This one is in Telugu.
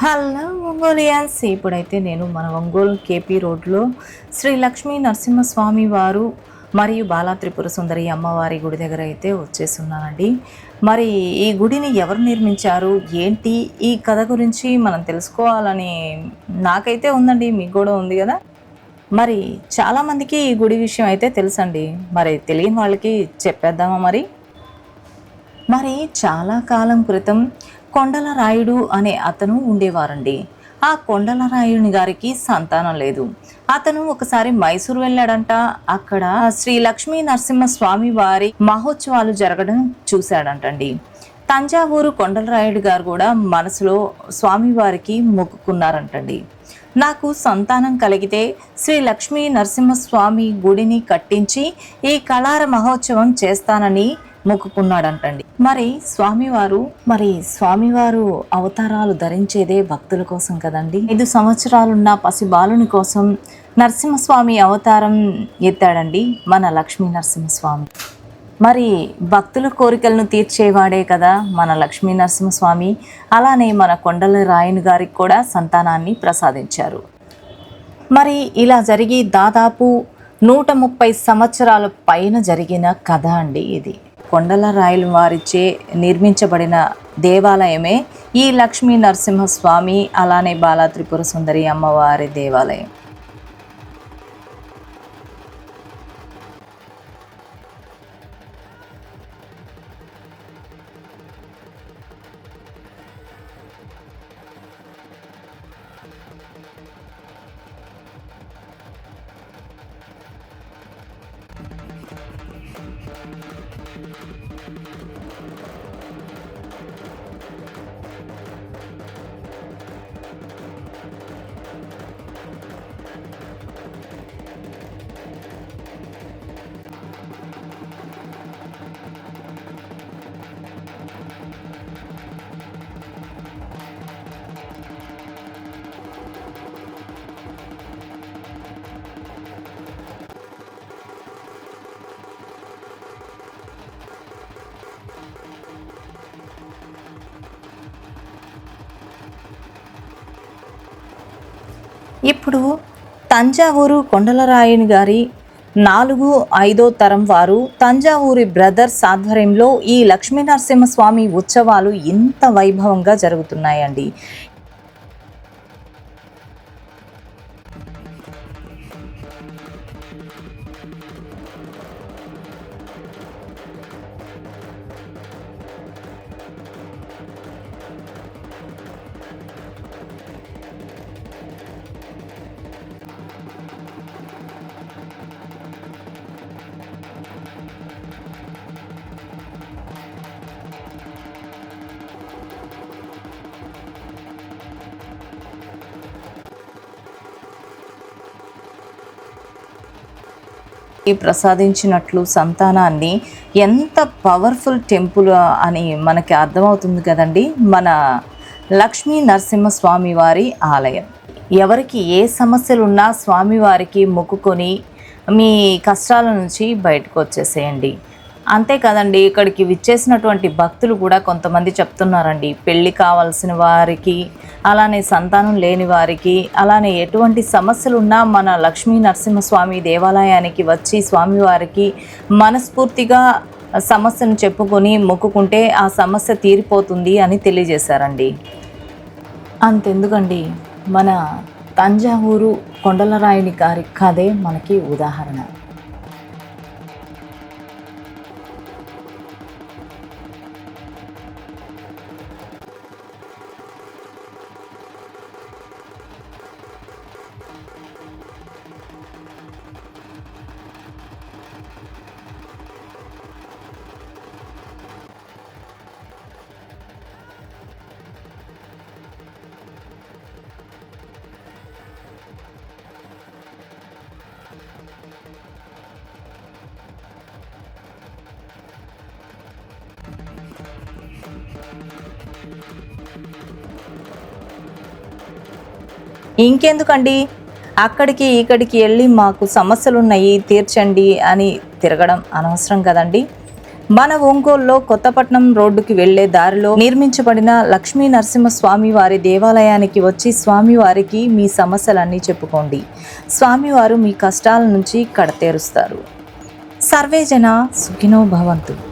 హలో ఒంగోలియన్స్ ఇప్పుడైతే నేను మన ఒంగోలు కేపీ రోడ్లో శ్రీ లక్ష్మీ నరసింహస్వామి వారు మరియు బాలా త్రిపుర సుందరి అమ్మవారి గుడి దగ్గర అయితే వచ్చేస్తున్నానండి. మరి ఈ గుడిని ఎవరు నిర్మించారు? ఏంటి? ఈ కథ గురించి మనం తెలుసుకోవాలని నాకైతే ఉందండి మీకు కూడా ఉంది కదా? మరి చాలామందికి ఈ గుడి విషయం అయితే తెలుసండి. మరి తెలియని వాళ్ళకి చెప్పేద్దామా మరి? మరి చాలా కాలం క్రితం కొండల రాయుడు అనే అతను ఉండేవారండి. ఆ కొండల రాయుని గారికి సంతానం లేదు. అతను ఒకసారి మైసూరు వెళ్ళాడంట. అక్కడ శ్రీ లక్ష్మీ నరసింహ స్వామి వారి మహోత్సవాలు జరగడం చూశాడంటండి. తంజావూరు కొండలరాయుడు గారు కూడా మనసులో స్వామివారికి మొక్కుకున్నారంటండి. నాకు సంతానం కలిగితే శ్రీ లక్ష్మీ నరసింహస్వామి గుడిని కట్టించి ఈ కళార మహోత్సవం చేస్తానని మొక్కుకున్నాడంటండి. మరి స్వామివారు మరి స్వామివారు అవతారాలు ధరించేదే భక్తుల కోసం కదండి. ఐదు సంవత్సరాలున్న పసి బాలుని కోసం నరసింహస్వామి అవతారం ఎత్తాడండి మన లక్ష్మీ నరసింహస్వామి. మరి భక్తుల కోరికలను తీర్చేవాడే కదా మన లక్ష్మీ నరసింహస్వామి. అలానే మన కొండల రాయన్ గారికి కూడా సంతానాన్ని ప్రసాదించారు. మరి ఇలా జరిగి దాదాపు నూట ముప్పై సంవత్సరాల పైన జరిగిన కథ అండి ఇది. కొండల రాయల వారిచే నిర్మించబడిన దేవాలయమే ఈ లక్ష్మీ నరసింహస్వామి అలానే బాలా త్రిపుర సుందరి అమ్మవారి దేవాలయం. ఇప్పుడు తంజావూరు కొండలరాయని గారి నాలుగు ఐదో తరం వారు తంజావూరి బ్రదర్స్ ఆధ్వర్యంలో ఈ లక్ష్మీనరసింహస్వామి ఉత్సవాలు ఇంత వైభవంగా జరుగుతున్నాయండి. ప్రసాదించినట్లు సంతానాన్ని ఎంత పవర్ఫుల్ టెంపుల్ అని మనకి అర్థమవుతుంది కదండి. మన లక్ష్మీ నరసింహస్వామి వారి ఆలయం. ఎవరికి ఏ సమస్యలు ఉన్నా స్వామివారికి మొక్కుకొని మీ కష్టాల నుంచి బయటకు వచ్చేసేయండి. అంతే కదండి ఇక్కడికి విచ్చేసినటువంటి భక్తులు కూడా కొంతమంది చెప్తున్నారండి పెళ్ళి కావాల్సిన వారికి అలానే సంతానం లేని వారికి అలానే ఎటువంటి సమస్యలు ఉన్నా మన లక్ష్మీ నరసింహస్వామి దేవాలయానికి వచ్చి స్వామివారికి మనస్ఫూర్తిగా సమస్యను చెప్పుకొని మొక్కుకుంటే ఆ సమస్య తీరిపోతుంది అని తెలియజేశారండి. అంతెందుకండి మన తంజావూరు కొండలరాయుని గారి కథే మనకి ఉదాహరణ. ఇంకెందుకండి? అక్కడికి ఇక్కడికి వెళ్ళి మాకు సమస్యలు ఉన్నాయి తీర్చండి అని తిరగడం అనవసరం కదండి. మన ఒంగోలులో కొత్తపట్నం రోడ్డుకి వెళ్ళే దారిలో నిర్మించబడిన లక్ష్మీ నరసింహస్వామి వారి దేవాలయానికి వచ్చి స్వామివారికి మీ సమస్యలన్నీ చెప్పుకోండి. స్వామివారు మీ కష్టాల నుంచి కడతేరుస్తారు. సర్వేజన సుఖినో భవంతు.